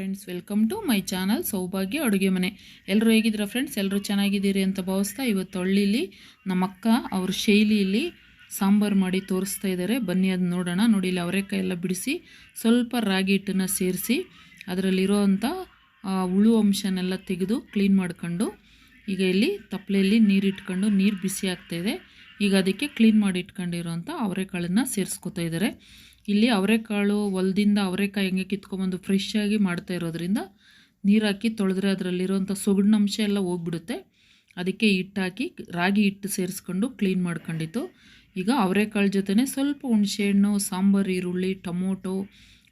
Friends welcome to my channel Saubhagya ಅಡುಗೆ ಮನೆ ಎಲ್ಲರೂ ಹೇಗಿದ್ದೀರಾ ಫ್ರೆಂಡ್ಸ್ ಎಲ್ಲರೂ ಚೆನ್ನಾಗಿದ್ದೀರಿ ಅಂತ ಭಾವಿಸ್ತಾ ಇವತ್ತು ಹಳ್ಳಿಲಿ ನಮ್ಮ ಅಕ್ಕ ಅವ್ರ ಶೈಲಿಯಲ್ಲಿ ಸಾಂಬಾರು ಮಾಡಿ ತೋರಿಸ್ತಾ ಇದ್ದಾರೆ. ಬನ್ನಿ ಅದು ನೋಡೋಣ. ನೋಡಿ, ಇಲ್ಲಿ ಅವರೆಕಾಯಿ ಎಲ್ಲ ಬಿಡಿಸಿ ಸ್ವಲ್ಪ ರಾಗಿ ಹಿಟ್ಟನ್ನು ಸೇರಿಸಿ ಅದರಲ್ಲಿರೋವಂಥ ಹುಳು ಅಂಶನೆಲ್ಲ ತೆಗೆದು ಕ್ಲೀನ್ ಮಾಡ್ಕೊಂಡು ಈಗ ಇಲ್ಲಿ ತಪ್ಪಲೆಯಲ್ಲಿ ನೀರು ಇಟ್ಕೊಂಡು ನೀರು ಬಿಸಿ ಆಗ್ತಾಯಿದೆ ಈಗ ಅದಕ್ಕೆ ಕ್ಲೀನ್ ಮಾಡಿ ಇಟ್ಕೊಂಡಿರೋಂಥ ಅವರೆಕಾಳನ್ನು ಸೇರಿಸ್ಕೊತಾ ಇದ್ದಾರೆ ಇಲ್ಲಿ ಅವರೆಕಾಳು ಹೊಲದಿಂದ ಅವರೆಕಾಯಿ ಹೆಂಗೆ ಕಿತ್ಕೊಂಬಂದು ಫ್ರೆಶ್ ಆಗಿ ಮಾಡ್ತಾ ಇರೋದ್ರಿಂದ ನೀರು ಹಾಕಿ ತೊಳೆದ್ರೆ ಅದರಲ್ಲಿರೋಂಥ ಸೊಗಡಿನಂಶ ಎಲ್ಲ ಹೋಗ್ಬಿಡುತ್ತೆ. ಅದಕ್ಕೆ ಹಿಟ್ಟು ಹಾಕಿ ರಾಗಿ ಹಿಟ್ಟು ಸೇರಿಸ್ಕೊಂಡು ಕ್ಲೀನ್ ಮಾಡ್ಕೊಂಡಿತ್ತು. ಈಗ ಅವರೆಕಾಳು ಜೊತೆನೇ ಸ್ವಲ್ಪ ಹುಣಸೆಹಣ್ಣು, ಸಾಂಬಾರು, ಈರುಳ್ಳಿ, ಟೊಮೊಟೊ,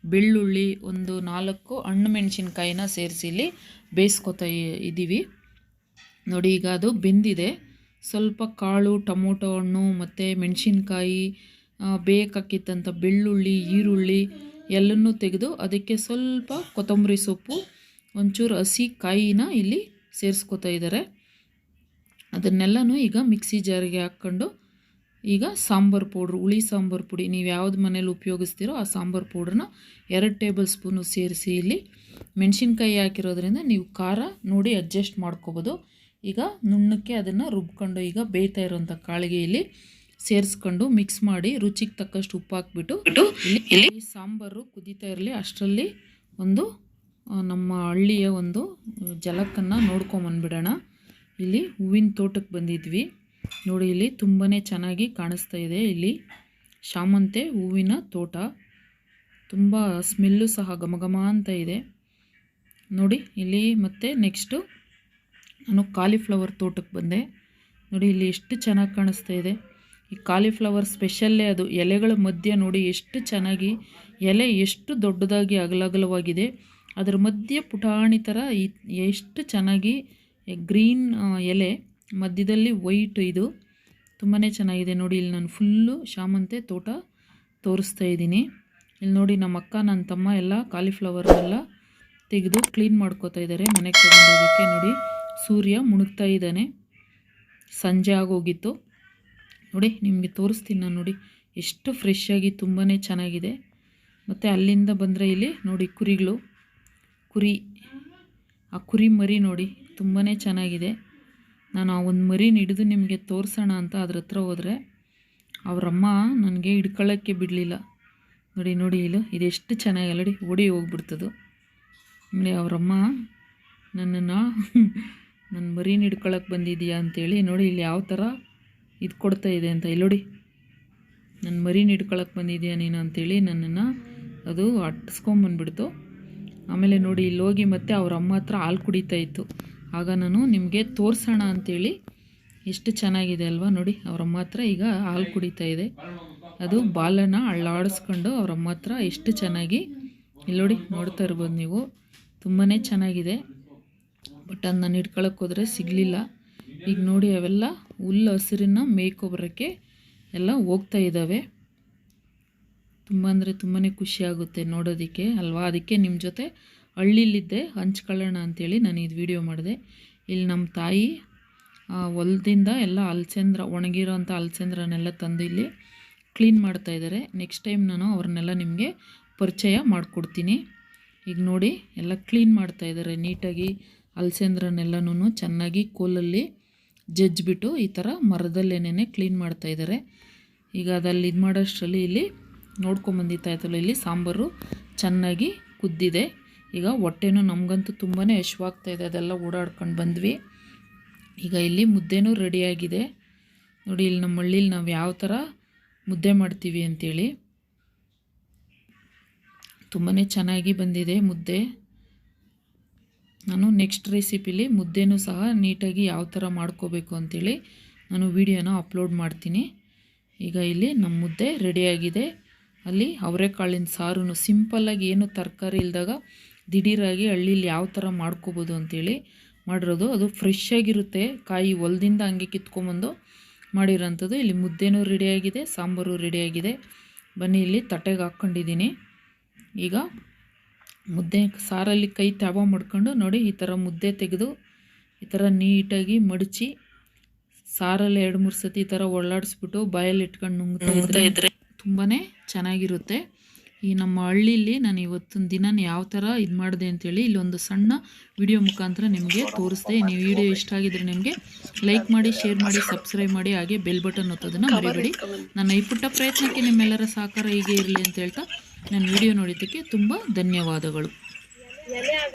ಬೆಳ್ಳುಳ್ಳಿ ಒಂದು ನಾಲ್ಕು ಹಣ್ಣು ಮೆಣಸಿನ್ಕಾಯಿನ ಸೇರಿಸಿ ಇಲ್ಲಿ ಬೇಯಿಸ್ಕೊತಾ ಇದ್ದೀವಿ. ನೋಡಿ ಈಗ ಅದು ಬೆಂದಿದೆ. ಸ್ವಲ್ಪ ಕಾಳು, ಟೊಮೊಟೊ ಹಣ್ಣು, ಮತ್ತು ಮೆಣಸಿನ್ಕಾಯಿ ಬೇಕಾಕಿತ್ತಂಥ ಬೆಳ್ಳುಳ್ಳಿ, ಈರುಳ್ಳಿ ಎಲ್ಲನೂ ತೆಗೆದು ಅದಕ್ಕೆ ಸ್ವಲ್ಪ ಕೊತ್ತಂಬರಿ ಸೊಪ್ಪು, ಒಂಚೂರು ಹಸಿ ಕಾಯಿನ ಇಲ್ಲಿ ಸೇರಿಸ್ಕೊತಾ ಇದ್ದಾರೆ. ಅದನ್ನೆಲ್ಲನೂ ಈಗ ಮಿಕ್ಸಿ ಜಾರಿಗೆ ಹಾಕ್ಕೊಂಡು ಈಗ ಸಾಂಬಾರು ಪೌಡ್ರು, ಹುಳಿ ಸಾಂಬಾರು ಪುಡಿ, ನೀವು ಯಾವ್ದು ಮನೇಲಿ ಉಪಯೋಗಿಸ್ತೀರೋ ಆ ಸಾಂಬಾರು ಪೌಡ್ರನ್ನ ಎರಡು ಟೇಬಲ್ ಸ್ಪೂನು ಸೇರಿಸಿ ಇಲ್ಲಿ ಮೆಣಸಿನ್ಕಾಯಿ ಹಾಕಿರೋದ್ರಿಂದ ನೀವು ಖಾರ ನೋಡಿ ಅಡ್ಜಸ್ಟ್ ಮಾಡ್ಕೋಬೋದು. ಈಗ ನುಣ್ಣಕ್ಕೆ ಅದನ್ನು ರುಬ್ಕೊಂಡು ಈಗ ಬೇಯ್ತಾ ಇರೋಂಥ ಕಾಳಿಗೆ ಇಲ್ಲಿ ಸೇರಿಸ್ಕೊಂಡು ಮಿಕ್ಸ್ ಮಾಡಿ ರುಚಿಗೆ ತಕ್ಕಷ್ಟು ಉಪ್ಪು ಹಾಕ್ಬಿಟ್ಟು ಇಲ್ಲಿ ಇಲ್ಲಿ ಸಾಂಬಾರು ಕುದೀತಾ ಇರಲಿ. ಅಷ್ಟರಲ್ಲಿ ಒಂದು ನಮ್ಮ ಹಳ್ಳಿಯ ಒಂದು ಜಲಕ್ಕನ್ನು ನೋಡ್ಕೊಂಬಂದ್ಬಿಡೋಣ ಇಲ್ಲಿ ಹೂವಿನ ತೋಟಕ್ಕೆ ಬಂದಿದ್ವಿ. ನೋಡಿ ಇಲ್ಲಿ ತುಂಬಾ ಚೆನ್ನಾಗಿ ಕಾಣಿಸ್ತಾ ಇದೆ ಇಲ್ಲಿ ಶಾಮಂತೆ ಹೂವಿನ ತೋಟ. ತುಂಬ ಸ್ಮೆಲ್ಲು ಸಹ ಘಮಘಮ ಅಂತ ಇದೆ. ನೋಡಿ ಇಲ್ಲಿ ಮತ್ತೆ ನೆಕ್ಸ್ಟು ನಾನು ಕಾಲಿಫ್ಲವರ್ ತೋಟಕ್ಕೆ ಬಂದೆ. ನೋಡಿ, ಇಲ್ಲಿ ಎಷ್ಟು ಚೆನ್ನಾಗಿ ಕಾಣಿಸ್ತಾ ಇದೆ. ಈ ಕಾಲಿಫ್ಲವರ್ ಸ್ಪೆಷಲ್ಲೇ ಅದು. ಎಲೆಗಳ ಮಧ್ಯೆ ನೋಡಿ ಎಷ್ಟು ಚೆನ್ನಾಗಿ, ಎಲೆ ಎಷ್ಟು ದೊಡ್ಡದಾಗಿ ಅಗಲಗಲವಾಗಿದೆ. ಅದರ ಮಧ್ಯೆ ಪುಟಾಣಿ ಥರ ಎಷ್ಟು ಚೆನ್ನಾಗಿ ಗ್ರೀನ್ ಎಲೆ ಮಧ್ಯದಲ್ಲಿ ವೈಟ್ ಇದು. ತುಂಬಾ ಚೆನ್ನಾಗಿದೆ. ನೋಡಿ, ಇಲ್ಲಿ ನಾನು ಫುಲ್ಲು ಶಾಮಂತೆ ತೋಟ ತೋರಿಸ್ತಾ ಇದ್ದೀನಿ. ಇಲ್ಲಿ ನೋಡಿ, ನಮ್ಮ ಅಕ್ಕ, ನನ್ನ ತಮ್ಮ ಎಲ್ಲ ಕಾಲಿಫ್ಲವರ್ನೆಲ್ಲ ತೆಗೆದು ಕ್ಲೀನ್ ಮಾಡ್ಕೋತಾ ಇದ್ದಾರೆ. ಮನೆಗೆ ತಗೊಂಡೋಗೋಕ್ಕೆ ನೋಡಿ. ಸೂರ್ಯ ಮುಣುಗ್ತಾ ಇದ್ದಾನೆ. ಸಂಜೆ ಆಗೋಗಿತ್ತು. ನೋಡಿ, ನಿಮಗೆ ತೋರಿಸ್ತೀನಿ ನಾನು ನೋಡಿ. ಎಷ್ಟು ಫ್ರೆಶ್ ಆಗಿ ತುಂಬಾ ಚೆನ್ನಾಗಿದೆ. ಮತ್ತು ಅಲ್ಲಿಂದ ಬಂದರೆ ಇಲ್ಲಿ ನೋಡಿ ಕುರಿಗಳು. ಕುರಿ, ಆ ಕುರಿ ಮರಿ ನೋಡಿ ತುಂಬಾ ಚೆನ್ನಾಗಿದೆ. ನಾನು ಆ ಒಂದು ಮರಿನ ಹಿಡಿದು ನಿಮಗೆ ತೋರಿಸೋಣ ಅಂತ ಅದ್ರ ಹತ್ರ ಹೋದರೆ, ಅವರಮ್ಮ ನನಗೆ ಹಿಡ್ಕೊಳ್ಳೋಕ್ಕೆ ಬಿಡಲಿಲ್ಲ. ನೋಡಿ ನೋಡಿ ಇದು ಇದೆಷ್ಟು ಚೆನ್ನಾಗಿ ಅಲ್ಲಡಿ ಓಡಿ ಹೋಗ್ಬಿಡ್ತದು. ಆಮೇಲೆ ಅವರಮ್ಮ ನನ್ನನ್ನು ನನ್ನ ಮರಿನ ಹಿಡ್ಕೊಳಕ್ಕೆ ಬಂದಿದೆಯಾ ಅಂತೇಳಿ, ನೋಡಿ ಇಲ್ಲಿ ಯಾವ ಥರ ಇದು ಕೊಡ್ತಾ ಇದೆ ಅಂತ, ಇಲ್ಲಿ ನೋಡಿ. ನನ್ನ ಮರಿ ಹಿಡ್ಕೊಳಕ್ಕೆ ಬಂದಿದೆಯಾ ನೀನು ಅಂತೇಳಿ ನನ್ನನ್ನು ಅದು ಅಟ್ಟಿಸ್ಕೊಂಬಂದ್ಬಿಡ್ತು ಆಮೇಲೆ ನೋಡಿ, ಇಲ್ಲಿ ಹೋಗಿ ಮತ್ತೆ ಅವ್ರ ಅಮ್ಮ ಹತ್ರ ಹಾಲು ಕುಡಿತಾ ಇತ್ತು. ಆಗ ನಾನು ನಿಮಗೆ ತೋರಿಸೋಣ ಅಂತೇಳಿ, ಎಷ್ಟು ಚೆನ್ನಾಗಿದೆ ಅಲ್ವಾ ನೋಡಿ, ಅವ್ರ ಅಮ್ಮ ಹತ್ರ ಈಗ ಹಾಲು ಕುಡಿತಾ ಇದೆ. ಅದು ಬಾಲನ ಅಳ್ಳಾಡಿಸ್ಕೊಂಡು ಅವ್ರ ಅಮ್ಮ ಹತ್ರ ಎಷ್ಟು ಚೆನ್ನಾಗಿ, ಇಲ್ಲಿ ನೋಡಿ ನೋಡ್ತಾ ಇರ್ಬೋದು ನೀವು ತುಂಬಾ ಚೆನ್ನಾಗಿದೆ. ಬಟ್ ಅದು ನಾನು ಹಿಡ್ಕೊಳಕ್ಕೆ ಹೋದರೆ ಸಿಗಲಿಲ್ಲ. ಈಗ ನೋಡಿ ಅವೆಲ್ಲ ಹುಲ್ಲು ಹಸಿರನ್ನ ಮೇಯ್ಕೊಬರೋಕ್ಕೆ ಎಲ್ಲ ಹೋಗ್ತಾ ಇದ್ದಾವೆ ತುಂಬ ಅಂದರೆ ತುಂಬಾ ಖುಷಿಯಾಗುತ್ತೆ ನೋಡೋದಕ್ಕೆ ಅಲ್ವಾ? ಅದಕ್ಕೆ ನಿಮ್ಮ ಜೊತೆ ಹಳ್ಳಿಲಿದ್ದೆ ಹಂಚ್ಕೊಳ್ಳೋಣ ಅಂತೇಳಿ ನಾನು ಇದು ವಿಡಿಯೋ ಮಾಡಿದೆ. ಇಲ್ಲಿ ನಮ್ಮ ತಾಯಿ ಹೊಲದಿಂದ ಎಲ್ಲ ಅಲಸಂದ್ರ, ಒಣಗಿರೋಂಥ ಅಲ್ಸಂದ್ರನೆಲ್ಲ ತಂದು ಇಲ್ಲಿ ಕ್ಲೀನ್ ಮಾಡ್ತಾ ಇದ್ದಾರೆ ನೆಕ್ಸ್ಟ್ ಟೈಮ್ ನಾನು ಅವ್ರನ್ನೆಲ್ಲ ನಿಮಗೆ ಪರಿಚಯ ಮಾಡಿಕೊಡ್ತೀನಿ. ಈಗ ನೋಡಿ ಎಲ್ಲ ಕ್ಲೀನ್ ಮಾಡ್ತಾ ಇದ್ದಾರೆ ನೀಟಾಗಿ. ಅಲಸಂದ್ರನ್ನೆಲ್ಲನೂ ಚೆನ್ನಾಗಿ ಕೋಲಲ್ಲಿ ಜಜ್ಜಿಬಿಟ್ಟು ಈ ಥರ ಮರದಲ್ಲೇನೇ ಕ್ಲೀನ್ ಮಾಡ್ತಾಯಿದ್ದಾರೆ ಈಗ ಅದಲ್ಲಿ ಇದು ಮಾಡೋಷ್ಟರಲ್ಲಿ ಇಲ್ಲಿ ನೋಡ್ಕೊಂಬಂದಿತ್ತಾಯ್ತಲ್ಲ ಇಲ್ಲಿ ಸಾಂಬಾರು ಚೆನ್ನಾಗಿ ಕುದ್ದಿದೆ. ಈಗ ಹೊಟ್ಟೆನೂ ನಮಗಂತೂ ತುಂಬಾ ಇದೆ, ಅದೆಲ್ಲ ಓಡಾಡ್ಕೊಂಡು ಬಂದ್ವಿ. ಈಗ ಇಲ್ಲಿ ಮುದ್ದೆನೂ ರೆಡಿಯಾಗಿದೆ. ನೋಡಿ, ಇಲ್ಲಿ ನಮ್ಮ ಹಳ್ಳೀಲಿ ನಾವು ಯಾವ ಥರ ಮುದ್ದೆ ಮಾಡ್ತೀವಿ ಅಂಥೇಳಿ ತುಂಬಾ ಚೆನ್ನಾಗಿ ಬಂದಿದೆ ಮುದ್ದೆ. ನಾನು ನೆಕ್ಸ್ಟ್ ರೆಸಿಪಿಲಿ ಮುದ್ದೆನೂ ಸಹ ನೀಟಾಗಿ ಯಾವ ಥರ ಮಾಡ್ಕೋಬೇಕು ಅಂಥೇಳಿ ನಾನು ವೀಡಿಯೋನ ಅಪ್ಲೋಡ್ ಮಾಡ್ತೀನಿ. ಈಗ ಇಲ್ಲಿ ನಮ್ಮ ಮುದ್ದೆ ರೆಡಿಯಾಗಿದೆ ಅಲ್ಲಿ ಅವರೆಕಾಳಿನ ಸಾರು ಸಿಂಪಲ್ಲಾಗಿ ಏನು ತರಕಾರಿ ಇಲ್ದಾಗ ದಿಢೀರಾಗಿ ಹಳ್ಳೀಲಿ ಯಾವ ಥರ ಮಾಡ್ಕೋಬೋದು ಅಂಥೇಳಿ ಮಾಡಿರೋದು. ಅದು ಫ್ರೆಶ್ ಆಗಿರುತ್ತೆ. ಕಾಯಿ ಹೊಲದಿಂದ ಹಂಗೆ ಕಿತ್ಕೊಂಬಂದು ಮಾಡಿರೋಂಥದ್ದು. ಇಲ್ಲಿ ಮುದ್ದೆನೂ ರೆಡಿಯಾಗಿದೆ ಸಾಂಬಾರು ರೆಡಿಯಾಗಿದೆ ಬನ್ನಿ, ಇಲ್ಲಿ ತಟ್ಟೆಗೆ ಹಾಕ್ಕೊಂಡಿದ್ದೀನಿ. ಈಗ ಮುದ್ದೆ ಸಾರಲ್ಲಿ ಕೈ ತ್ಯಾವ ಮಾಡ್ಕೊಂಡು ನೋಡಿ ಈ ಥರ ಮುದ್ದೆ ತೆಗೆದು ಈ ಥರ ನೀಟಾಗಿ ಮಡಚಿ ಸಾರಲ್ಲಿ ಎರಡು ಮೂರು ಸತಿ ಈ ಥರ ಒಳ್ಳಾಡಿಸ್ಬಿಟ್ಟು ಬಾಯಲ್ಲಿ ಇಟ್ಕೊಂಡು ನುಂಗ್ತಾ ಇದ್ರೆ ತುಂಬಾ ಚೆನ್ನಾಗಿರುತ್ತೆ. ಈ ನಮ್ಮ ಹಳ್ಳಿಲಿ ನಾನು ಇವತ್ತಿನ ದಿನ ಯಾವ ಥರ ಇದು ಮಾಡಿದೆ ಅಂತೇಳಿ ಇಲ್ಲೊಂದು ಸಣ್ಣ ವಿಡಿಯೋ ಮುಖಾಂತರ ನಿಮಗೆ ತೋರಿಸ್ದೆ. ನೀವು ವಿಡಿಯೋ ಇಷ್ಟ ಆಗಿದ್ರೆ ನಿಮಗೆ ಲೈಕ್ ಮಾಡಿ ಶೇರ್ ಮಾಡಿ ಸಬ್ಸ್ಕ್ರೈಬ್ ಮಾಡಿ ಹಾಗೆ ಬೆಲ್ ಬಟನ್ ಒತ್ತೋದನ್ನು ಮರಿಬೇಡಿ. ನನ್ನ ಈ ಪುಟ್ಟ ಪ್ರಯತ್ನಕ್ಕೆ ನಿಮ್ಮೆಲ್ಲರ ಸಹಕಾರ ಹೀಗೆ ಇರಲಿ ಅಂತ ಹೇಳ್ತಾ ನನ್ನ ವಿಡಿಯೋ ನೋಡಿದ್ದಕ್ಕೆ ತುಂಬ ಧನ್ಯವಾದಗಳು.